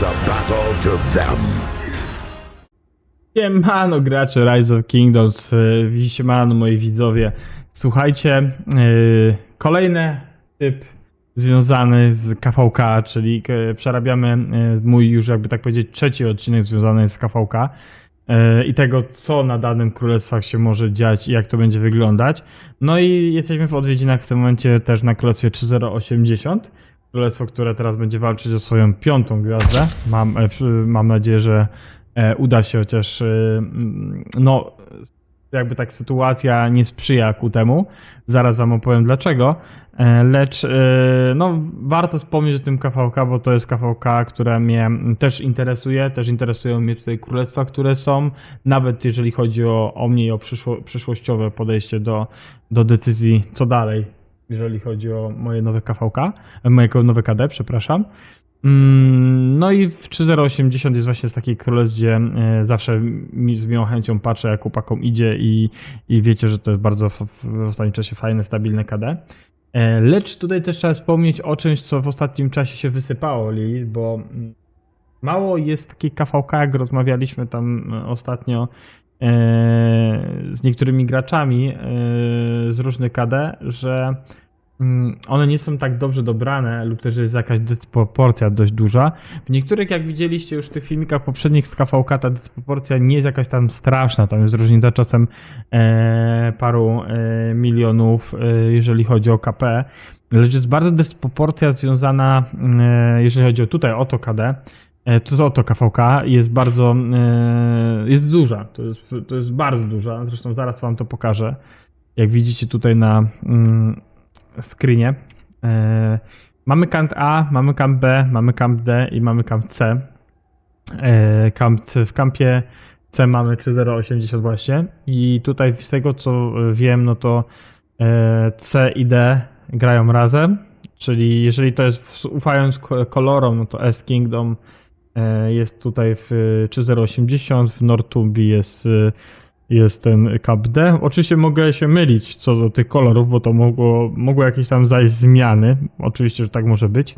the battle to them. Siemano gracze Rise of Kingdoms, yy, siemano moi widzowie. Słuchajcie, yy, kolejny typ związany z KVK, czyli yy, przerabiamy mój już jakby tak powiedzieć trzeci odcinek związany z KVK i tego co na danym królestwach się może dziać i jak to będzie wyglądać. No i jesteśmy w odwiedzinach w tym momencie też na królestwie 3080. Królestwo, które teraz będzie walczyć o swoją piątą gwiazdę. Mam, e, mam nadzieję, że e, uda się, chociaż e, mm, no, jakby tak sytuacja nie sprzyja ku temu. Zaraz wam opowiem dlaczego. Lecz no, warto wspomnieć o tym KVK, bo to jest KVK, które mnie też interesuje. Też interesują mnie tutaj królestwa, które są, nawet jeżeli chodzi o, o mnie i o przyszło, przyszłościowe podejście do, do decyzji, co dalej, jeżeli chodzi o moje nowe KVK, e, mojego nowe KD, przepraszam. Mm, No i w 3080 jest właśnie z takich królestw, gdzie e, zawsze mi z miłą chęcią patrzę, jak chłopakom idzie i, i wiecie, że to jest bardzo w, ostatnim czasie fajne, stabilne KD. E, Lecz tutaj też trzeba wspomnieć o czymś, co w ostatnim czasie się wysypało, bo mm, mało jest takiej KVK, jak rozmawialiśmy tam ostatnio z niektórymi graczami e, z różnych KD, że mm, one nie są tak dobrze dobrane lub też jest jakaś dysproporcja dość duża. W niektórych, jak widzieliście już w tych filmikach poprzednich z KVK, ta dysproporcja nie jest jakaś tam straszna. Tam jest różnica czasem e, paru e, milionów, e, jeżeli chodzi o KP. Lecz jest bardzo dysproporcja związana, e, jeżeli chodzi o tutaj, o to KD, e, to, to, to KVK jest bardzo, e, jest duża. To jest, to jest bardzo duża. Zresztą zaraz wam to pokażę. Jak widzicie tutaj na mm, screenie. E, mamy kant A, mamy kamp B, mamy kamp D i mamy kamp C. E, kamp C. W kampie C mamy 3080 właśnie i tutaj z tego co wiem, no to e, C i D grają razem, czyli jeżeli to jest ufając ko- kolorom, no to S Kingdom e, jest tutaj w 3080, w Nortumbi jest e, jest ten Cap D. Oczywiście mogę się mylić co do tych kolorów, bo to mogło, mogło jakieś tam zajść zmiany. Oczywiście, że tak może być.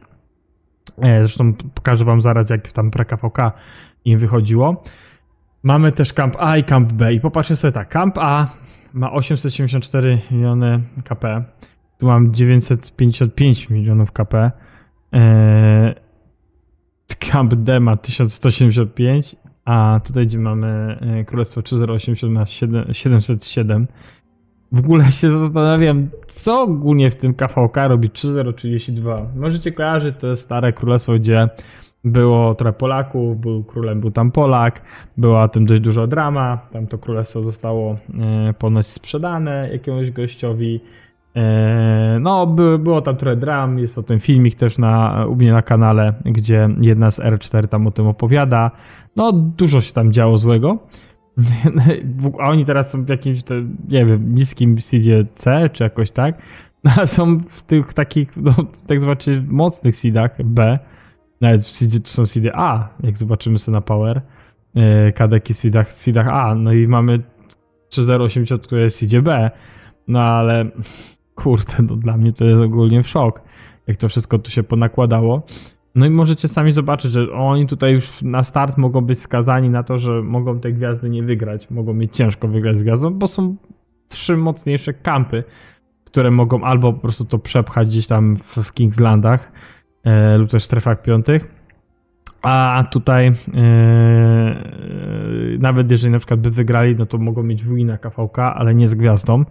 E, Zresztą pokażę wam zaraz, jak tam pre-KVK im wychodziło. Mamy też Camp A i Camp B. I popatrzcie sobie tak. Camp A ma 874 miliony KP. Tu mam 955 milionów KP. Eee, Camp D ma 1175, a tutaj gdzie mamy e, Królestwo 3080 ma 7, 707. W ogóle się zastanawiam, co ogólnie w tym KVK robi 3032. Możecie kojarzyć, to jest stare królestwo, gdzie było trochę Polaków, był królem był tam Polak, była tym dość dużo drama, tam to królestwo zostało e, ponoć sprzedane jakiemuś gościowi. E, No, by, było tam trochę dram, jest o tym filmik też na, u mnie na kanale, gdzie jedna z R4 tam o tym opowiada. No, dużo się tam działo złego. A oni teraz są w jakimś, nie wiem, niskim seedzie czy jakoś tak. A są w tych takich, no, tak zwanych mocnych seedach B. Nawet w seedzie to są seedy A, jak zobaczymy sobie na Power. E, Kadeki w seedach, seedach A. No i mamy 3080, które jest seedzie B. No ale kurde, no dla mnie to jest ogólnie w szok, jak to wszystko tu się ponakładało. No i możecie sami zobaczyć, że oni tutaj już na start mogą być skazani na to, że mogą te gwiazdy nie wygrać, mogą mieć ciężko wygrać z gwiazdą, bo są trzy mocniejsze kampy, które mogą albo po prostu to przepchać gdzieś tam w, w Kingslandach e, lub też strefach piątych. A tutaj e, nawet jeżeli na przykład by wygrali, no to mogą mieć wina KVK, ale nie z gwiazdą.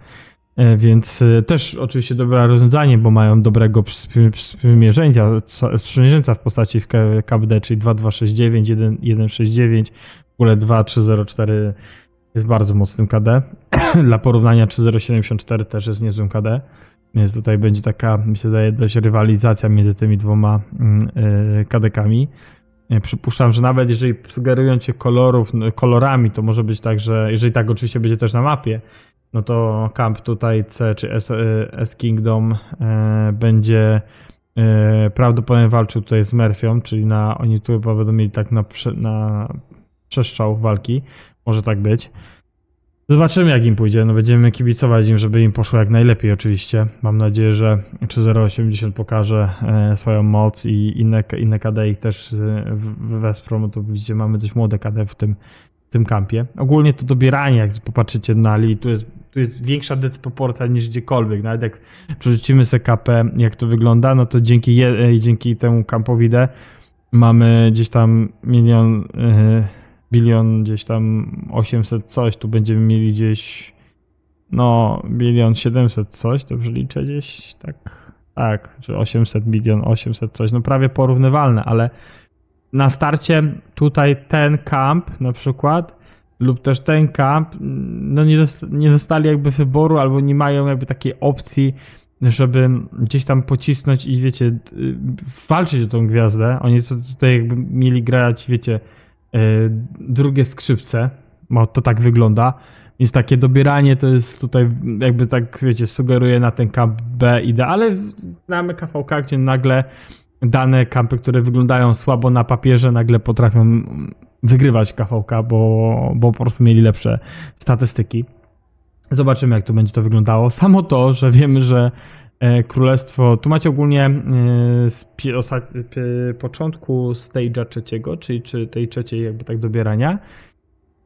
E, Więc e, też oczywiście dobre rozwiązanie, bo mają dobrego sprzy- sprzymierzeńca w postaci KBD, czyli 2269, 169, w ogóle 2304 jest bardzo mocnym KD. Dla porównania 3074 też jest niezłym KD. Więc tutaj będzie taka, mi się wydaje, dość rywalizacja między tymi dwoma mm, e, KD-kami. E, Przypuszczam, że nawet jeżeli sugerują cię kolorów, kolorami, to może być tak, że jeżeli tak oczywiście będzie też na mapie, no to camp tutaj C czy S, e, S Kingdom e, będzie e, prawdopodobnie walczył tutaj z Mercją, czyli na, oni tu będą mieli tak na, na przestrzał walki. Może tak być. Zobaczymy jak im pójdzie, no będziemy kibicować im, żeby im poszło jak najlepiej oczywiście. Mam nadzieję, że 3080 pokaże e, swoją moc i inne, inne KD ich też e, wesprą, bo to widzicie mamy dość młode KD w tym, w tym kampie. Ogólnie to dobieranie, jak popatrzycie na li, tu jest, tu jest większa dysproporcja niż gdziekolwiek. Nawet jak przerzucimy sobie KP, jak to wygląda, no to dzięki, je, e, dzięki temu kampowi D mamy gdzieś tam milion, e, bilion gdzieś tam 800 coś, tu będziemy mieli gdzieś no bilion 700 coś, dobrze liczę gdzieś, tak, tak, czy 800 milion 800 coś, no prawie porównywalne, ale na starcie tutaj ten kamp na przykład lub też ten kamp, no nie, nie dostali jakby wyboru albo nie mają jakby takiej opcji, żeby gdzieś tam pocisnąć i wiecie, walczyć o tą gwiazdę. Oni tutaj jakby mieli grać, wiecie, y, drugie skrzypce, bo to tak wygląda. Więc takie dobieranie to jest tutaj jakby tak, wiecie, sugeruje na ten kamp B idę, ale znamy KVK, gdzie nagle dane kampy, które wyglądają słabo na papierze, nagle potrafią wygrywać KVK, bo, bo po prostu mieli lepsze statystyki. Zobaczymy, jak to będzie to wyglądało. Samo to, że wiemy, że e, królestwo. Tu macie ogólnie e, z początku stage'a trzeciego, czyli czy tej trzeciej jakby tak dobierania.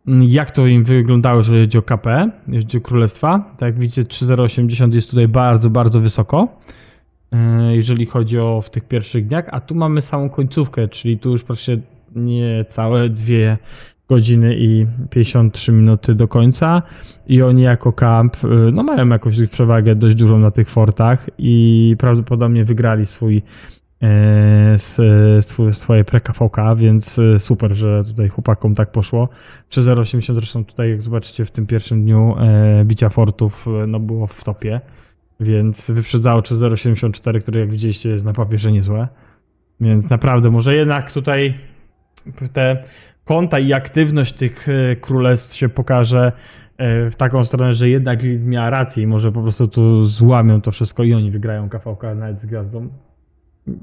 Jak to im wyglądało, jeżeli chodzi o KP, jeżeli chodzi o królestwa. Tak jak widzicie, 3080 jest tutaj bardzo, bardzo wysoko. e, Jeżeli chodzi o w tych pierwszych dniach, a tu mamy samą końcówkę, czyli tu już praktycznie nie całe dwie godziny i 53 minuty do końca i oni jako kamp y, no mają jakąś przewagę dość dużą na tych fortach i prawdopodobnie wygrali swój swój, swoje pre-KVK, więc y, super, że tutaj chłopakom tak poszło. 3.080 zresztą tutaj jak zobaczycie w tym pierwszym dniu bicia fortów no było w topie, więc wyprzedzało 3.084, które jak widzieliście jest na papierze niezłe. Więc naprawdę może jednak tutaj te konta i aktywność tych e, królestw się pokaże e, w taką stronę, że jednak miała rację i może po prostu tu złamią to wszystko i oni wygrają KVK nawet z gwiazdą.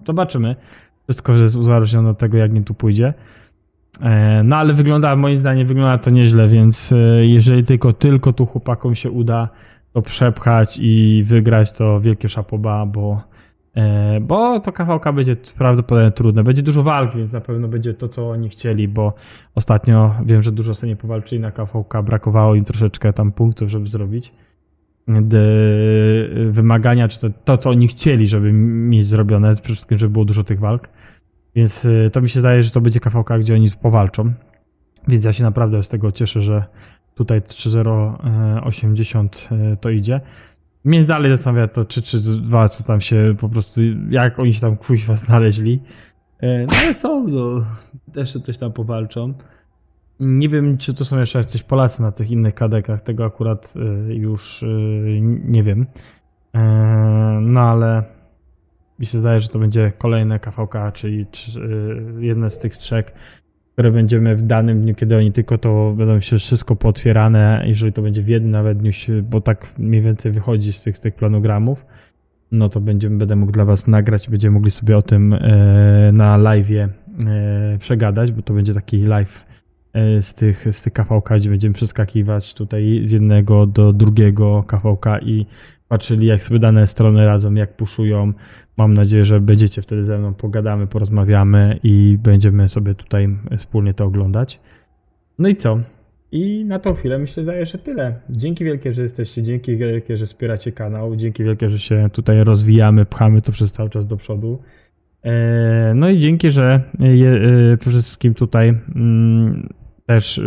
Zobaczymy. Wszystko jest uzależnione od tego, jak mi tu pójdzie. E, No ale wygląda, moim zdaniem, wygląda to nieźle, więc jeżeli tylko, tylko tu chłopakom się uda to przepchać i wygrać, to wielkie szapoba, bo Bo to KVK będzie prawdopodobnie trudne. Będzie dużo walk, więc na pewno będzie to, co oni chcieli, bo ostatnio wiem, że dużo sobie nie powalczyli na KVK, brakowało im troszeczkę tam punktów, żeby zrobić wymagania, czy to, to, co oni chcieli, żeby mieć zrobione, przede wszystkim, żeby było dużo tych walk. Więc e, to mi się zdaje, że to będzie KVK, gdzie oni powalczą. Więc ja się naprawdę z tego cieszę, że tutaj 3.080 e, to idzie. Mnie dalej zastanawia to 3 czy 2, co tam się po prostu, jak oni się tam kuźwa znaleźli. E, No ale są, no, też coś tam powalczą. Nie wiem, czy to są jeszcze jacyś Polacy na tych innych kadekach, tego akurat e, już e, nie wiem. No ale mi się zdaje, że to będzie kolejne KVK, czyli jedne z tych trzech, które będziemy w danym dniu, kiedy oni tylko to będą się wszystko pootwierane, jeżeli to będzie w jednym nawet dniu, bo tak mniej więcej wychodzi z tych, z tych planogramów, no to będziemy, będę mógł dla was nagrać, będziemy mogli sobie o tym e, na live'ie e, przegadać, bo to będzie taki live e, z tych, z tych KVK, gdzie będziemy przeskakiwać tutaj z jednego do drugiego KVK i patrzyli jak sobie dane strony razem, jak puszują. Mam nadzieję, że będziecie wtedy ze mną, pogadamy, porozmawiamy i będziemy sobie tutaj wspólnie to oglądać. No i co? I na tą chwilę myślę, że tyle. Dzięki wielkie, że jesteście, dzięki wielkie, że wspieracie kanał, dzięki wielkie, że się tutaj rozwijamy, pchamy to przez cały czas do przodu. E, No i dzięki, że e, przede wszystkim tutaj mm, też y,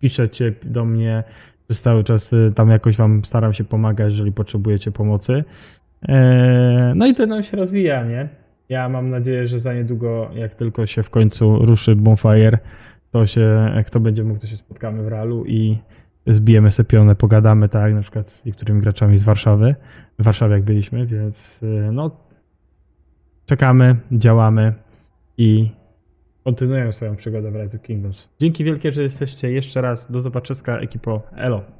piszecie do mnie przez cały czas, y, tam jakoś wam staram się pomagać, jeżeli potrzebujecie pomocy. E, No i to nam się rozwija, nie? Ja mam nadzieję, że za niedługo, jak tylko się w końcu ruszy Bonfire, to się, kto będzie mógł, to się spotkamy w realu i zbijemy sobie pionę, pogadamy, tak, na przykład z niektórymi graczami z Warszawy, w Warszawie jak byliśmy, więc y, no czekamy, działamy i kontynuujemy swoją przygodę w Rise of Kingdoms. Dzięki wielkie, że jesteście jeszcze raz. Do zobaczenia, ekipo. Elo.